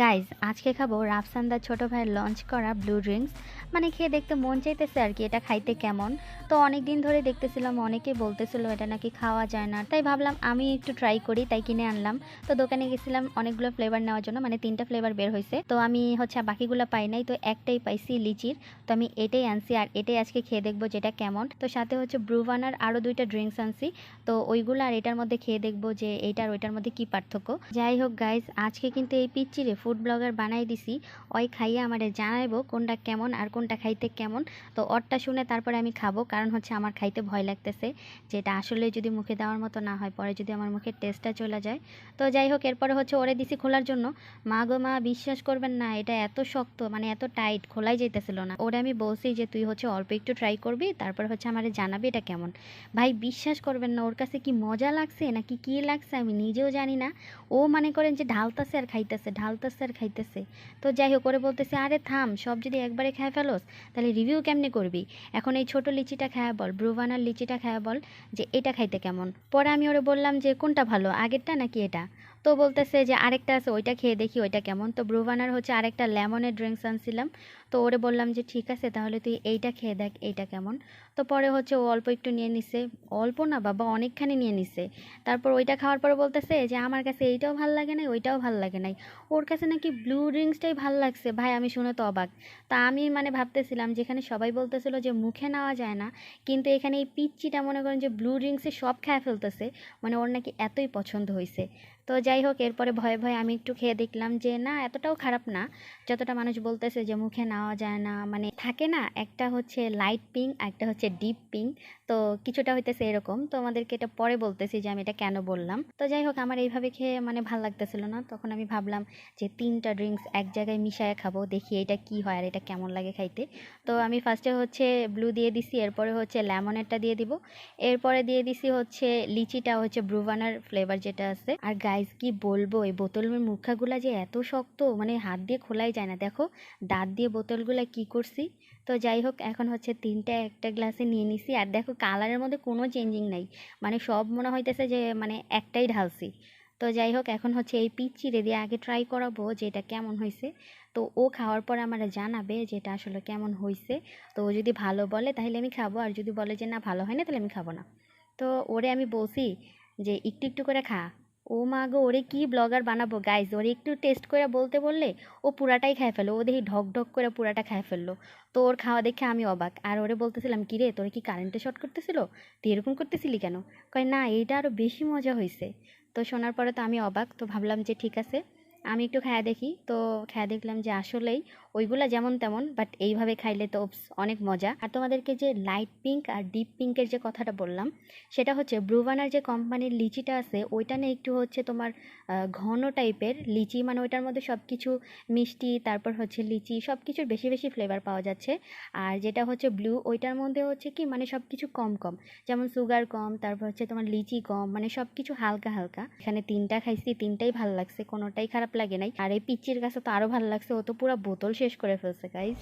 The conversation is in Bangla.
গাইজ আজকে খাব রাফসান্দার ছোট ভাইয়ের লঞ্চ করা ব্লু ড্রিঙ্কস মানে খেয়ে দেখতে মন চাইতেছে আর কি, এটা খাইতে কেমন? তো অনেক দিন ধরে দেখতেছিলাম অনেকেই বলতেছিল এটা নাকি খাওয়া যায় না। তাই ভাবলাম আমি একটু ট্রাই করি, তাই কিনে আনলাম। তো দোকানে গেছিলাম অনেকগুলো ফ্লেভার নেওয়ার জন্য মানে তিনটা ফ্লেভার বের হয়েছে। তো আমি হচ্ছে বাকিগুলো পাই নাই, তো একটাই পাইছি লিচির। তো আমি এটাই আনছি আর এটাই আজকে খেয়ে দেখব যেটা কেমন। তো সাথে হচ্ছে ব্রুভানার আরও দুইটা ড্রিঙ্কস আনছি। তো ওইগুলো আর এটার মধ্যে খেয়ে দেখব যে এইটার ওইটার মধ্যে কি পার্থক্য। যাই হোক গাইজ আজকে কিন্তু এই পিচ্চিরে ফুড ব্লগার বানাই দিছি, ওই খাইয়ে আমারে জানাইবো কোনটা কেমন আর কোনটা খাইতে কেমন। তো ওরটা শুনে তারপরে আমি খাব, কারণ হচ্ছে আমার খাইতে ভয় লাগতেছে যে এটা আসলে যদি মুখে দেওয়ার মতো না হয়, পরে যদি আমার মুখে টেস্টটা চলে যায়। তো যাই হোক, এরপরে হচ্ছে ওরে দিছি খোলার জন্য। মা গো মা, বিশ্বাস করবেন না, এটা এত শক্ত মানে এত টাইট খোলাই যাইতেছিল না। ওরে আমি বলছি যে, তুই হচ্ছে অল্প একটু ট্রাই করবি, তারপর হচ্ছে আমারে জানাবি এটা কেমন। ভাই, বিশ্বাস করবেন না, ওর কাছে কি মজা লাগছে, নাকি কি লাগছে আমি নিজেও জানি না। ও মনে করেন যে ঢালতাছে আর খাইতেছে, ঢালতাছে আর খাইতেছে। তো যাই হোক করে বলতেছে, আরে থাম, সব যদি একবারে খায় ফেলোস, তাহলে রিভিউ কেমনে করবি? এখন এই ছোট লিচিটা খায়া বল, ব্রুভানার লিচিটা খায়া বল যে, এটা খাইতে কেমন? পরে আমি ওরে বললাম যে, কোনটা ভালো, আগেরটা নাকি এটা? তো বলতেছে যে আরেকটা আছে, ওইটা খেয়ে দেখি ওইটা কেমন। তো ব্রুভানার হচ্ছে আরেকটা লেমনের ড্রিঙ্কস আনছিলাম। তো ওরে বললাম যে ঠিক আছে, তাহলে তুই এইটা খেয়ে দেখ, এইটা কেমন। তো পরে হচ্ছে ও অল্প একটু নিয়ে নিছে। অল্প না বাবা, অনেকখানি নিয়ে নিছে। তারপর ওইটা খাওয়ার পরে বলতেছে যে আমার কাছে এইটাও ভালো লাগে নাই, ওইটাও ভালো লাগে নাই। ওর কাছে নাকি ব্লু ড্রিঙ্কসটাই ভালো লাগছে। ভাই, আমি শুনে তো অবাক। তা আমি মানে ভাবতেছিলাম যেখানে সবাই বলতেছিল যে মুখে নেওয়া যায় না, কিন্তু এখানে এই পিচ্চিটা মনে করেন যে ব্লু ড্রিঙ্কসে সব খেয়ে ফেলতেছে। মানে ওর নাকি এতই পছন্দ হয়েছে তো যাই হোক, এরপরে ভয়ে ভয়ে আমি একটু খেয়ে দেখলাম যে, না, এতটাও খারাপ না। যতটা মানুষ বলতেছে যে, মুখে নেওয়া যায় না মানে থাকে না, একটা হচ্ছে লাইট পিঙ্ক একটা হচ্ছে ডিপ পিঙ্ক তো কিছুটা হইতেছে এরকম। তো আমাদেরকে এটা পরে বলতেছি যে আমি এটা কেন বললাম। তো যাই হোক, আমার এইভাবে খেয়ে মানে ভালো লাগতেছিল না। তখন আমি ভাবলাম যে তিনটা ড্রিঙ্কস এক জায়গায় মিশায় খাব, দেখি এটা কি হয় আর এটা কেমন লাগে খাইতে। তো আমি ফার্স্টে হচ্ছে ব্লু দিয়ে দিছি, এরপরে হচ্ছে লেমনেরটা দিয়ে দিব। এরপরে দিয়ে দিছি হচ্ছে লিচিটা হচ্ছে ব্রুভানার ফ্লেভার যেটা আছে। আর গাইস কি বলব, এই বোতলের মুখাগুলা যে এত শক্ত মানে হাত দিয়ে খোলাই যায় না। দেখো, দাঁত দিয়ে বোতলগুলা কি করছি? তো যাই হোক, এখন হচ্ছে তিনটা, একটা গ্লাসে নিয়ে নিছি। আর দেখো, কালারের মধ্যে কোনো চেঞ্জিং নাই। মানে সব মনে হইতেছে যে মানে একটাই ঢালছি। তো যাই হোক, এখন হচ্ছে এই পিচ্চিরে দিয়ে আগে ট্রাই করাবো যে এটা কেমন হয়েছে তো ও খাওয়ার পরে আমার জানাবে যে এটা আসলে কেমন হয়েছে তো ও যদি ভালো বলে, তাহলে আমি খাব। আর যদি বলে যে না, ভালো হয় না, তাহলে আমি খাব না। তো ওরে আমি বলছি যে, একটু একটু করে খা। ও মা গো, ওরে কি ব্লগার বানাবো? গাইজ ওরে একটু টেস্ট করে বলতে বললে, ও পুরাটাই খায় ফেলো ও দেখি ঢক ঢক করে পুরাটা খায় ফেলল। তো ওর খাওয়া দেখে আমি অবাক। আর ওরে বলতেছিলাম কিরে তোর কি কারেন্টে শর্ট করতেছিল? তুই এরকম করতেছিলি কেন? কয়, না, এইটা আরও বেশি মজা হয়েছে তো শোনার পরে তো আমি অবাক। তো ভাবলাম যে, ঠিক আছে। আমি একটু খায়া দেখি। তো খায়া দেখলাম যে আসলেই ওইগুলা যেমন তেমন বাট এইভাবে খাইলে তো অনেক মজা। আর তোমাদেরকে যে লাইট পিঙ্ক আর ডিপ পিঙ্কের যে কথাটা বললাম, সেটা হচ্ছে ব্রুভানার যে কোম্পানির লিচিটা আছে, ওইটা নিয়ে একটু হচ্ছে তোমার ঘন টাইপের লিচি মানে ওইটার মধ্যে সব কিছু মিষ্টি, তারপর হচ্ছে লিচি সব কিছুর বেশি বেশি ফ্লেভার পাওয়া যাচ্ছে। আর যেটা হচ্ছে ব্লু ওইটার মধ্যে হচ্ছে কি মানে সব কিছু কম কম। যেমন সুগার কম, তারপর হচ্ছে তোমার লিচি কম মানে সব কিছু হালকা হালকা। এখানে তিনটা খাইছি, তিনটাই ভালো লাগছে, কোনোটাই খারাপ লাগে নাই। আর এই পিচির কাছে তো আরও ভালো লাগছে, ও তো পুরো বোতল শেষ করে ফেলছে গাইজ